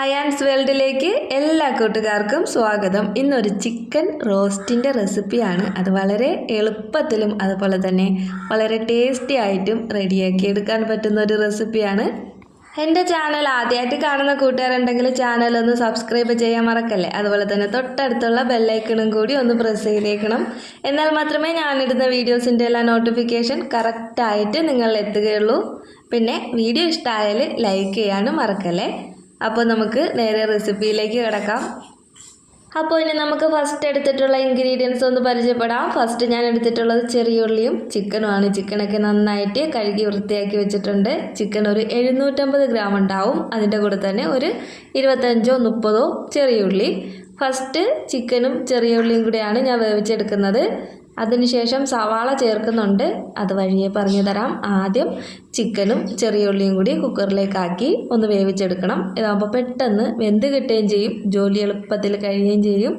അയാൻസ് വേൾഡിലേക്ക് എല്ലാ കൂട്ടുകാർക്കും സ്വാഗതം. ഇന്നൊരു ചിക്കൻ റോസ്റ്റിന്റെ റെസിപ്പിയാണ് അത് വളരെ എളുപ്പത്തിലും അതുപോലെ തന്നെ വളരെ ടേസ്റ്റി ആയിട്ടും റെഡിയാക്കി എടുക്കാൻ പറ്റുന്ന ഒരു റെസിപ്പിയാണ് എന്റെ ചാനൽ ആദ്യമായിട്ട് കാണുന്ന കൂട്ടുകാരുണ്ടെങ്കിൽ ചാനൽ ഒന്ന് സബ്സ്ക്രൈബ് ചെയ്യാൻ മറക്കല്ലേ? അതുപോലെ തന്നെ തൊട്ടടുത്തുള്ള ബെല്ലൈക്കണും കൂടി ഒന്ന് പ്രസ് ചെയ്തേക്കണം. എന്നാൽ മാത്രമേ ഞാനിടുന്ന വീഡിയോസിന്റെ എല്ലാ നോട്ടിഫിക്കേഷൻ കറക്റ്റായിട്ട് നിങ്ങളിൽ എത്തുകയുള്ളൂ. പിന്നെ വീഡിയോ ഇഷ്ടമായാൽ ലൈക്ക് ചെയ്യാനും മറക്കല്ലേ? അപ്പോൾ നമുക്ക് നേരെ റെസിപ്പിയിലേക്ക് കിടക്കാം. അപ്പോൾ ഇനി നമുക്ക് ഫസ്റ്റ് എടുത്തിട്ടുള്ള ഇൻഗ്രീഡിയൻസ് ഒന്ന് പരിചയപ്പെടാം. ഫസ്റ്റ് ഞാൻ എടുത്തിട്ടുള്ളത് ചെറിയ ഉള്ളിയും ചിക്കനുമാണ് ചിക്കനൊക്കെ നന്നായിട്ട് കഴുകി വൃത്തിയാക്കി വെച്ചിട്ടുണ്ട്. ചിക്കൻ ഒരു എഴുന്നൂറ്റമ്പത് ഗ്രാം ഉണ്ടാവും. അതിന്റെ കൂടെ തന്നെ ഒരു ഇരുപത്തഞ്ചോ മുപ്പതോ ചെറിയ ഉള്ളി ഫസ്റ്റ് ചിക്കനും ചെറിയ ഉള്ളിയും കൂടെയാണ് ഞാൻ വേവിച്ചെടുക്കുന്നത്. അതിനുശേഷം സവാള ചേർക്കുന്നുണ്ട്. അത് വഴിയെ പറഞ്ഞു തരാം. ആദ്യം ചിക്കനും ചെറിയ ഉള്ളിയും കൂടി കുക്കറിലേക്കാക്കി ഒന്ന് വേവിച്ചെടുക്കണം. ഇതാകുമ്പോൾ പെട്ടെന്ന് വെന്ത് കിട്ടുകയും ചെയ്യും. ജോലി എളുപ്പത്തിൽ കഴിയുകയും ചെയ്യും.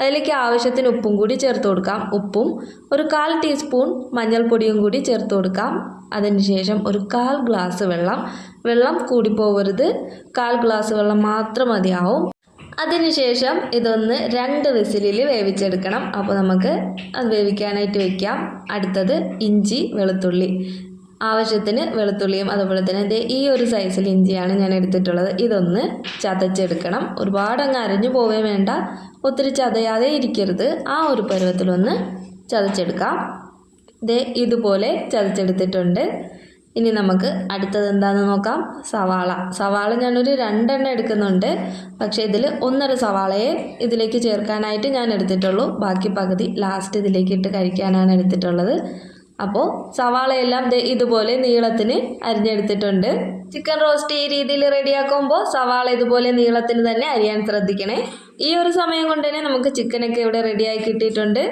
അതിലേക്ക് ആവശ്യത്തിന് ഉപ്പും കൂടി ചേർത്ത് കൊടുക്കാം. ഉപ്പും ഒരു കാൽ ടീസ്പൂൺ മഞ്ഞൾപ്പൊടിയും കൂടി ചേർത്ത് കൊടുക്കാം. അതിനുശേഷം ഒരു കാൽ ഗ്ലാസ് വെള്ളം. വെള്ളം കൂടിപ്പോകരുത് കാൽ ഗ്ലാസ് വെള്ളം മാത്രം മതിയാവും. അതിനുശേഷം ഇതൊന്ന് രണ്ട് വിസിലിൽ വേവിച്ചെടുക്കണം. അപ്പോൾ നമുക്ക് അത് വേവിക്കാനായിട്ട് വെക്കാം. അടുത്തത് ഇഞ്ചി വെളുത്തുള്ളി. ആവശ്യത്തിന് വെളുത്തുള്ളിയും അതുപോലെ തന്നെ ദേ ഈ ഒരു സൈസിൽ ഇഞ്ചിയാണ് ഞാൻ എടുത്തിട്ടുള്ളത്. ഇതൊന്ന് ചതച്ചെടുക്കണം. ഒരുപാട് അങ്ങ് അരഞ്ഞു പോവേ വേണ്ട. ഒത്തിരി ചതയാതെ ഇരിക്കരുത്. ആ ഒരു പരുവത്തിലൊന്ന് ചതച്ചെടുക്കാം. ദേ ഇതുപോലെ ചതച്ചെടുത്തിട്ടുണ്ട്. ഇനി നമുക്ക് അടുത്തത് എന്താണെന്ന് നോക്കാം. സവാള. സവാള ഞാനൊരു രണ്ടെണ്ണം എടുക്കുന്നുണ്ട്. പക്ഷേ ഇതിൽ ഒന്നര സവാളയെ ഇതിലേക്ക് ചേർക്കാനായിട്ട് ഞാൻ എടുത്തിട്ടുള്ളൂ. ബാക്കി പകുതി ലാസ്റ്റ് ഇതിലേക്ക് ഇട്ട് കഴിക്കാനാണ് എടുത്തിട്ടുള്ളത്. അപ്പോൾ സവാളയെല്ലാം ഇതുപോലെ നീളത്തിന് അരിഞ്ഞെടുത്തിട്ടുണ്ട്. ചിക്കൻ റോസ്റ്റ് ഈ രീതിയിൽ റെഡിയാക്കുമ്പോൾ സവാള ഇതുപോലെ നീളത്തിന് തന്നെ അരിയാൻ ശ്രദ്ധിക്കണേ. ഈ ഒരു സമയം കൊണ്ട് തന്നെ നമുക്ക് ചിക്കനൊക്കെ ഇവിടെ റെഡിയായി കിട്ടിയിട്ടുണ്ട്.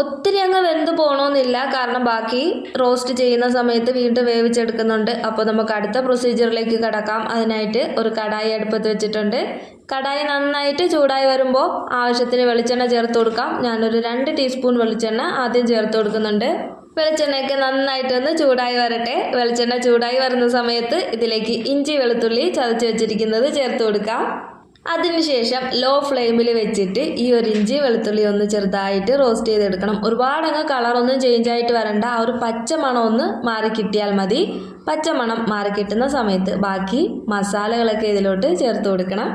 ഒത്തിരി അങ്ങ് വെന്ത് പോകണമെന്നില്ല കാരണം ബാക്കി റോസ്റ്റ് ചെയ്യുന്ന സമയത്ത് വീണ്ടും വേവിച്ചെടുക്കുന്നുണ്ട്. അപ്പോൾ നമുക്ക് അടുത്ത പ്രൊസീജിയറിലേക്ക് കടക്കാം. അതിനായിട്ട് ഒരു കടായി അടുപ്പത്ത് വെച്ചിട്ടുണ്ട്. കടായി നന്നായിട്ട് ചൂടായി വരുമ്പോൾ ആവശ്യത്തിന് വെളിച്ചെണ്ണ ചേർത്ത് കൊടുക്കാം. ഞാനൊരു രണ്ട് ടീസ്പൂൺ വെളിച്ചെണ്ണ ആദ്യം ചേർത്ത് കൊടുക്കുന്നുണ്ട്. വെളിച്ചെണ്ണയൊക്കെ നന്നായിട്ടൊന്ന് ചൂടായി വരട്ടെ. വെളിച്ചെണ്ണ ചൂടായി വരുന്ന സമയത്ത് ഇതിലേക്ക് ഇഞ്ചി വെളുത്തുള്ളി ചതച്ച് വെച്ചിരിക്കുന്നത് ചേർത്ത് കൊടുക്കാം. അതിനുശേഷം ലോ ഫ്ലെയിമിൽ വെച്ചിട്ട് ഈ ഒരു ഇഞ്ചി വെളുത്തുള്ളി ഒന്ന് ചെറുതായിട്ട് റോസ്റ്റ് ചെയ്തെടുക്കണം. ഒരുപാട് അങ്ങ് കളറൊന്നും ചേഞ്ച് ആയിട്ട് വരണ്ട. ആ ഒരു പച്ച മണം ഒന്ന് മാറി കിട്ടിയാൽ മതി. പച്ച മണം മാറി കിട്ടുന്ന സമയത്ത് ബാക്കി മസാലകളൊക്കെ ഇതിലോട്ട് ചേർത്ത് കൊടുക്കണം.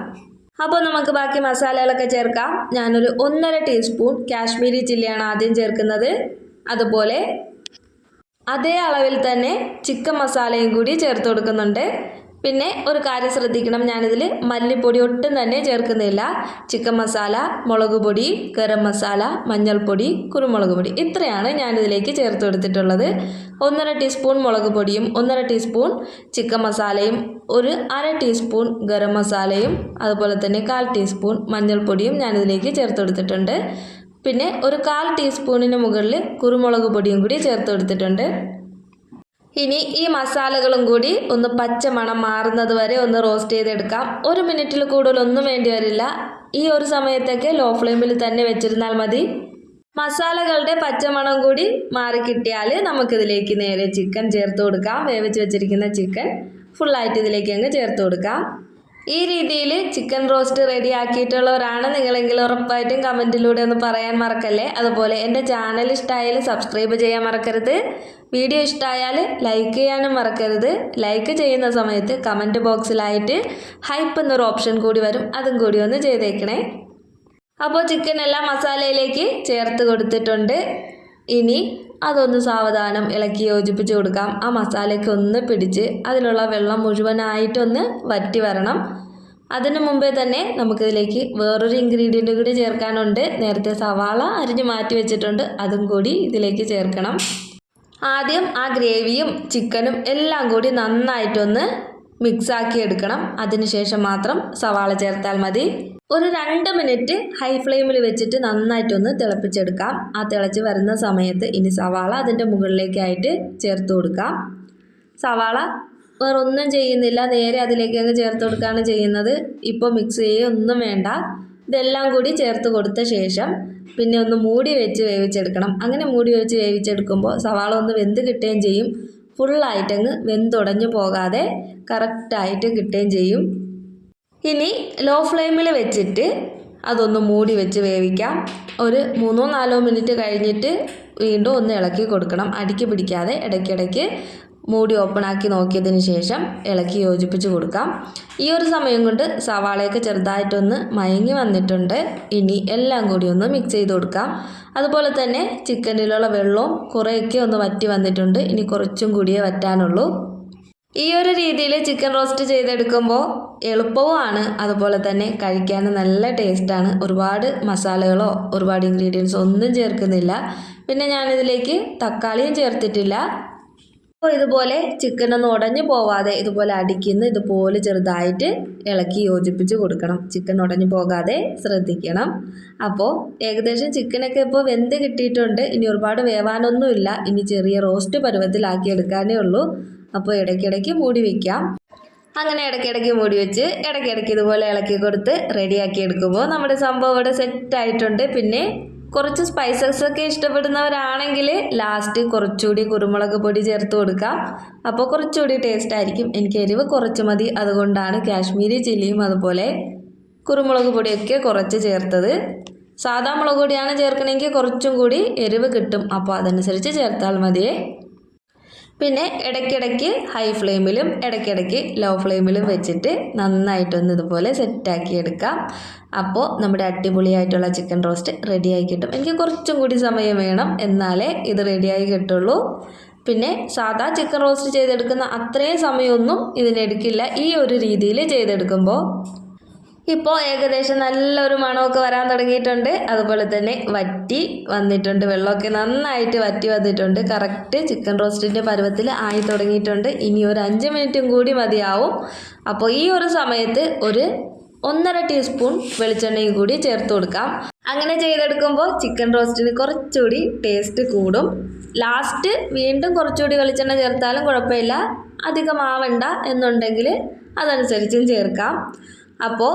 അപ്പോൾ നമുക്ക് ബാക്കി മസാലകളൊക്കെ ചേർക്കാം. ഞാനൊരു ഒന്നര ടീസ്പൂൺ കാശ്മീരി ചില്ലിയാണ് ആദ്യം ചേർക്കുന്നത്. അതുപോലെ അതേ അളവിൽ തന്നെ ചിക്കൻ മസാലയും കൂടി ചേർത്ത് കൊടുക്കുന്നുണ്ട്. പിന്നെ ഒരു കാര്യം ശ്രദ്ധിക്കണം. ഞാനിതിൽ മല്ലിപ്പൊടി ഒട്ടും തന്നെ ചേർക്കുന്നില്ല. ചിക്കൻ മസാല മുളക് പൊടി ഗരം മസാല മഞ്ഞൾപ്പൊടി കുരുമുളക് പൊടി ഇത്രയാണ് ഞാനിതിലേക്ക് ചേർത്ത് കൊടുത്തിട്ടുള്ളത്. ഒന്നര ടീസ്പൂൺ മുളക് പൊടിയും ഒന്നര ടീസ്പൂൺ ചിക്കൻ മസാലയും ഒരു അര ടീസ്പൂൺ ഗരം മസാലയും അതുപോലെ തന്നെ കാൽ ടീസ്പൂൺ മഞ്ഞൾപ്പൊടിയും ഞാനിതിലേക്ക് ചേർത്ത് കൊടുത്തിട്ടുണ്ട്. പിന്നെ ഒരു കാൽ ടീസ്പൂണിന് മുകളിൽ കുരുമുളക് പൊടിയും കൂടി ചേർത്ത് കൊടുത്തിട്ടുണ്ട്. ഇനി ഈ മസാലകളും കൂടി ഒന്ന് പച്ച മണം മാറുന്നത് വരെ ഒന്ന് റോസ്റ്റ് ചെയ്തെടുക്കാം. ഒരു മിനിറ്റിൽ കൂടുതൽ ഒന്നും വേണ്ടി വരില്ല. ഈ ഒരു സമയത്തൊക്കെ ലോ ഫ്ലെയിമിൽ തന്നെ വെച്ചിരുന്നാൽ മതി. മസാലകളുടെ പച്ചമണം കൂടി മാറി കിട്ടിയാൽ നമുക്കിതിലേക്ക് നേരെ ചിക്കൻ ചേർത്ത് കൊടുക്കാം. വേവിച്ച് വെച്ചിരിക്കുന്ന ചിക്കൻ ഫുള്ളായിട്ട് ഇതിലേക്ക് അങ്ങ് ചേർത്ത് കൊടുക്കാം. ഈ രീതിയിൽ ചിക്കൻ റോസ്റ്റ് റെഡി ആക്കിയിട്ടുള്ളവരാണ്. നിങ്ങളെങ്കിൽ ഉറപ്പായിട്ടും കമന്റിലൂടെ ഒന്ന് പറയാൻ മറക്കല്ലേ? അതുപോലെ എന്റെ ചാനൽ ഇഷ്ടമായാലും സബ്സ്ക്രൈബ് ചെയ്യാൻ മറക്കരുത്. വീഡിയോ ഇഷ്ടമായാൽ ലൈക്ക് ചെയ്യാനും മറക്കരുത്. ലൈക്ക് ചെയ്യുന്ന സമയത്ത് കമന്റ് ബോക്സിലായിട്ട് ഹൈപ്പ് എന്നൊരു ഓപ്ഷൻ കൂടി വരും. അതും കൂടി ഒന്ന് ചെയ്തേക്കണേ. അപ്പോൾ ചിക്കൻ എല്ലാം മസാലയിലേക്ക് ചേർത്ത് കൊടുത്തിട്ടുണ്ട്. ഇനി അതൊന്ന് സാവധാനം ഇളക്കി യോജിപ്പിച്ച് കൊടുക്കാം. ആ മസാലയ്ക്ക് ഒന്ന് പിടിച്ച് അതിലുള്ള വെള്ളം മുഴുവനായിട്ടൊന്ന് വറ്റി വരണം. അതിനു മുമ്പേ തന്നെ നമുക്കിതിലേക്ക് വേറൊരു ഇൻഗ്രീഡിയന്റ് കൂടി ചേർക്കാനുണ്ട്. നേരത്തെ സവാള അരിഞ്ഞ് മാറ്റി വെച്ചിട്ടുണ്ട്. അതും കൂടി ഇതിലേക്ക് ചേർക്കണം. ആദ്യം ആ ഗ്രേവിയും ചിക്കനും എല്ലാം കൂടി നന്നായിട്ടൊന്ന് മിക്സാക്കി എടുക്കണം. അതിനുശേഷം മാത്രം സവാള ചേർത്താൽ മതി. ഒരു രണ്ട് മിനിറ്റ് ഹൈ ഫ്ലെയിമിൽ വെച്ചിട്ട് നന്നായിട്ടൊന്ന് തിളപ്പിച്ചെടുക്കാം. ആ തിളച്ച് വരുന്ന സമയത്ത് ഇനി സവാള അതിന്റെ മുകളിലേക്കായിട്ട് ചേർത്ത് കൊടുക്കാം. സവാള വേറൊന്നും ചെയ്യുന്നില്ല. നേരെ അതിലേക്ക് അങ്ങ് ചേർത്ത് കൊടുക്കുകയാണ് ചെയ്യുന്നത്. ഇപ്പോൾ മിക്സ് ചെയ്യുകയൊന്നും വേണ്ട. ഇതെല്ലാം കൂടി ചേർത്ത് കൊടുത്ത ശേഷം പിന്നെ ഒന്ന് മൂടി വെച്ച് വേവിച്ചെടുക്കണം. അങ്ങനെ മൂടി വെച്ച് വേവിച്ചെടുക്കുമ്പോൾ സവാള ഒന്ന് വെന്ത് കിട്ടുകയും ചെയ്യും. ഫുള്ളായിട്ടങ്ങ് വെന്തുടഞ്ഞു പോകാതെ കറക്റ്റായിട്ട് കിട്ടുകയും ചെയ്യും. ഇനി ലോ ഫ്ലെയിമിൽ വെച്ചിട്ട് അതൊന്ന് മൂടി വെച്ച് വേവിക്കാം. ഒരു മൂന്നോ നാലോ മിനിറ്റ് കഴിഞ്ഞിട്ട് വീണ്ടും ഒന്ന് ഇളക്കി കൊടുക്കണം. അടിക്ക് പിടിക്കാതെ ഇടയ്ക്കിടയ്ക്ക് മൂടി ഓപ്പൺ ആക്കി നോക്കിയതിന് ശേഷം ഇളക്കി യോജിപ്പിച്ച് കൊടുക്കാം. ഈ ഒരു സമയം കൊണ്ട് സവാളയൊക്കെ ചെറുതായിട്ടൊന്ന് മയങ്ങി വന്നിട്ടുണ്ട്. ഇനി എല്ലാം കൂടി ഒന്ന് മിക്സ് ചെയ്ത് കൊടുക്കാം. അതുപോലെ തന്നെ ചിക്കനിലുള്ള വെള്ളവും കുറേയൊക്കെ ഒന്ന് വറ്റി വന്നിട്ടുണ്ട്. ഇനി കുറച്ചും കൂടിയേ വറ്റാനുള്ളൂ. ഈ ഒരു രീതിയിൽ ചിക്കൻ റോസ്റ്റ് ചെയ്തെടുക്കുമ്പോൾ എളുപ്പവുമാണ്. അതുപോലെ തന്നെ കഴിക്കാൻ നല്ല ടേസ്റ്റാണ്. ഒരുപാട് മസാലകളോ ഒരുപാട് ഇൻഗ്രീഡിയൻസ് ഒന്നും ചേർക്കുന്നില്ല. പിന്നെ ഞാനിതിലേക്ക് തക്കാളിയും ചേർത്തിട്ടില്ല. അപ്പോൾ ഇതുപോലെ ചിക്കൻ ഒന്ന് ഉടഞ്ഞു പോവാതെ ഇതുപോലെ അടിക്കുന്ന. ഇതുപോലെ ചെറുതായിട്ട് ഇളക്കി യോജിപ്പിച്ച് കൊടുക്കണം. ചിക്കൻ ഉടഞ്ഞു പോകാതെ ശ്രദ്ധിക്കണം. അപ്പോൾ ഏകദേശം ചിക്കനൊക്കെ ഇപ്പോൾ വെന്ത് കിട്ടിയിട്ടുണ്ട്. ഇനി ഒരുപാട് വേവാനൊന്നുമില്ല. ഇനി ചെറിയ റോസ്റ്റ് പരുവത്തിലാക്കി എടുക്കാനേ ഉള്ളൂ. അപ്പോൾ ഇടയ്ക്കിടയ്ക്ക് മൂടി വയ്ക്കാം അങ്ങനെ ഇടയ്ക്കിടയ്ക്ക് മൂടി വെച്ച് ഇടയ്ക്കിടയ്ക്ക് ഇതുപോലെ ഇളക്കി കൊടുത്ത് റെഡിയാക്കി എടുക്കുമ്പോൾ നമ്മുടെ സംഭവം ഇവിടെ സെറ്റ് ആയിട്ടുണ്ട്. പിന്നെ കുറച്ച് സ്പൈസസ് ഒക്കെ ഇഷ്ടപ്പെടുന്നവരാണെങ്കിൽ ലാസ്റ്റ് കുറച്ചുകൂടി കുരുമുളക് പൊടി ചേർത്ത് കൊടുക്കാം. അപ്പോൾ കുറച്ചുകൂടി ടേസ്റ്റ് ആയിരിക്കും. എനിക്ക് എരിവ് കുറച്ച് മതി. അതുകൊണ്ടാണ് കാശ്മീരി ചില്ലിയും അതുപോലെ കുരുമുളക് പൊടിയൊക്കെ കുറച്ച് ചേർത്തത്. സാധാ മുളക് പൊടിയാണ് ചേർക്കണമെങ്കിൽ കുറച്ചും കൂടി എരിവ് കിട്ടും. അപ്പോൾ അതനുസരിച്ച് ചേർത്താൽ മതിയേ. പിന്നെ ഇടയ്ക്കിടയ്ക്ക് ഹൈ ഫ്ലെയിമിലും ഇടയ്ക്കിടയ്ക്ക് ലോ ഫ്ലെയിമിലും വെച്ചിട്ട് നന്നായിട്ടൊന്ന് ഇതുപോലെ സെറ്റാക്കി എടുക്കാം. അപ്പോൾ നമ്മുടെ അടിപൊളിയായിട്ടുള്ള ചിക്കൻ റോസ്റ്റ് റെഡിയായി കിട്ടും. എനിക്ക് കുറച്ചും കൂടി സമയം വേണം എന്നാലേ ഇത് റെഡിയായി കിട്ടുള്ളൂ. പിന്നെ സാധാ ചിക്കൻ റോസ്റ്റ് ചെയ്തെടുക്കുന്ന അത്രയും സമയമൊന്നും ഇതിനെടുക്കില്ല ഈ ഒരു രീതിയിൽ ചെയ്തെടുക്കുമ്പോൾ ഇപ്പോൾ ഏകദേശം നല്ലൊരു മണമൊക്കെ വരാൻ തുടങ്ങിയിട്ടുണ്ട്. അതുപോലെ തന്നെ വറ്റി വന്നിട്ടുണ്ട്. വെള്ളമൊക്കെ നന്നായിട്ട് വറ്റി വന്നിട്ടുണ്ട്. കറക്റ്റ് ചിക്കൻ റോസ്റ്റിന്റെ പരുവത്തിൽ ആയി തുടങ്ങിയിട്ടുണ്ട്. ഇനി ഒരു അഞ്ച് മിനിറ്റും കൂടി മതിയാവും. അപ്പോൾ ഈ ഒരു സമയത്ത് ഒരു ഒന്നര ടീസ്പൂൺ വെളിച്ചെണ്ണയും കൂടി ചേർത്ത് കൊടുക്കാം. അങ്ങനെ ചെയ്തെടുക്കുമ്പോൾ ചിക്കൻ റോസ്റ്റിന് കുറച്ചുകൂടി ടേസ്റ്റ് കൂടും. ലാസ്റ്റ് വീണ്ടും കുറച്ചുകൂടി വെളിച്ചെണ്ണ ചേർത്താലും കുഴപ്പമില്ല. അധികം ആവണ്ട എന്നുണ്ടെങ്കിൽ അതനുസരിച്ചും ചേർക്കാം. അപ്പോൾ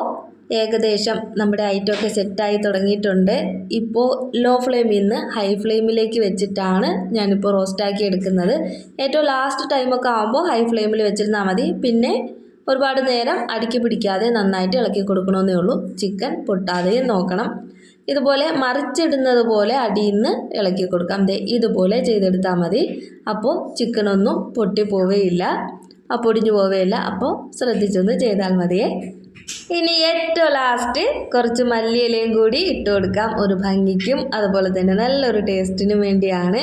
ഏകദേശം നമ്മുടെ ഐറ്റമൊക്കെ സെറ്റായി തുടങ്ങിയിട്ടുണ്ട്. ഇപ്പോൾ ലോ ഫ്ലെയിമിൽ നിന്ന് ഹൈ ഫ്ലെയിമിലേക്ക് വെച്ചിട്ടാണ് ഞാനിപ്പോൾ റോസ്റ്റാക്കി എടുക്കുന്നത്. ഏറ്റവും ലാസ്റ്റ് ടൈമൊക്കെ ആകുമ്പോൾ ഹൈ ഫ്ലെയിമിൽ വെച്ചിരുന്നാൽ മതി. പിന്നെ ഒരുപാട് നേരം അടുക്കി പിടിക്കാതെ നന്നായിട്ട് ഇളക്കി കൊടുക്കണമെന്നേ ഉള്ളൂ. ചിക്കൻ പൊട്ടാതെയും നോക്കണം. ഇതുപോലെ മറിച്ചിടുന്നത് പോലെ അടിയിൽ നിന്ന് ഇളക്കി കൊടുക്കാം. ദേ ഇതുപോലെ ചെയ്തെടുത്താൽ മതി. അപ്പോൾ ചിക്കനൊന്നും പൊട്ടിപ്പോവുകയില്ല പൊടിഞ്ഞു പോവുകയില്ല അപ്പോൾ ശ്രദ്ധിച്ചൊന്ന് ചെയ്താൽ മതിയേ. ഇനി ഏറ്റവും ലാസ്റ്റ് കുറച്ച് മല്ലിയിലയും കൂടി ഇട്ട് കൊടുക്കാം. ഒരു ഭംഗിക്കും. അതുപോലെ തന്നെ നല്ലൊരു ടേസ്റ്റിനും വേണ്ടിയാണ്.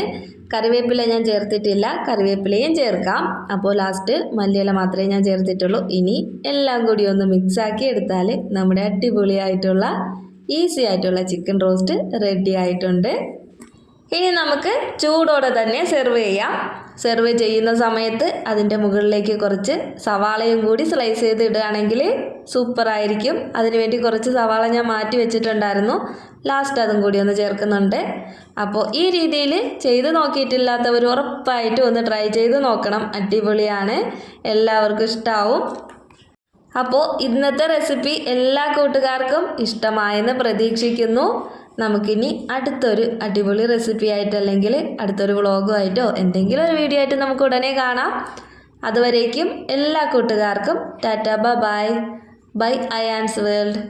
കറിവേപ്പില ഞാൻ ചേർത്തിട്ടില്ല. കറിവേപ്പിലയും ചേർക്കാം. അപ്പോൾ ലാസ്റ്റ് മല്ലിയില മാത്രമേ ഞാൻ ചേർത്തിട്ടുള്ളൂ. ഇനി എല്ലാം കൂടി ഒന്ന് മിക്സാക്കി എടുത്താൽ നമ്മുടെ അടിപൊളിയായിട്ടുള്ള ഈസി ആയിട്ടുള്ള ചിക്കൻ റോസ്റ്റ് റെഡി ആയിട്ടുണ്ട്. ഇനി നമുക്ക് ചൂടോടെ തന്നെ സെർവ് ചെയ്യാം. സെർവ് ചെയ്യുന്ന സമയത്ത് അതിന്റെ മുകളിലേക്ക് കുറച്ച് സവാളയും കൂടി സ്ലൈസ് ചെയ്ത് ഇടുകയാണെങ്കിൽ സൂപ്പറായിരിക്കും അതിനുവേണ്ടി കുറച്ച് സവാള ഞാൻ മാറ്റി വെച്ചിട്ടുണ്ടായിരുന്നു. ലാസ്റ്റ് അതും കൂടി ഒന്ന് ചേർക്കുന്നുണ്ട്. അപ്പോൾ ഈ രീതിയിൽ ചെയ്ത് നോക്കിയിട്ടില്ലാത്തവർ ഉറപ്പായിട്ടും ഒന്ന് ട്രൈ ചെയ്ത് നോക്കണം. അടിപൊളിയാണ്. എല്ലാവർക്കും ഇഷ്ടമാവും അപ്പോൾ ഇന്നത്തെ റെസിപ്പി എല്ലാ കൂട്ടുകാർക്കും ഇഷ്ടമായെന്ന് പ്രതീക്ഷിക്കുന്നു. നമുക്കിനി അടുത്തൊരു അടിപൊളി റെസിപ്പി ആയിട്ട് അല്ലെങ്കിൽ അടുത്തൊരു വ്ളോഗുമായിട്ടോ എന്തെങ്കിലും ഒരു വീഡിയോ ആയിട്ട് നമുക്ക് ഉടനെ കാണാം. അതുവരേക്കും എല്ലാ കൂട്ടുകാർക്കും tata bye bye. I Ann's world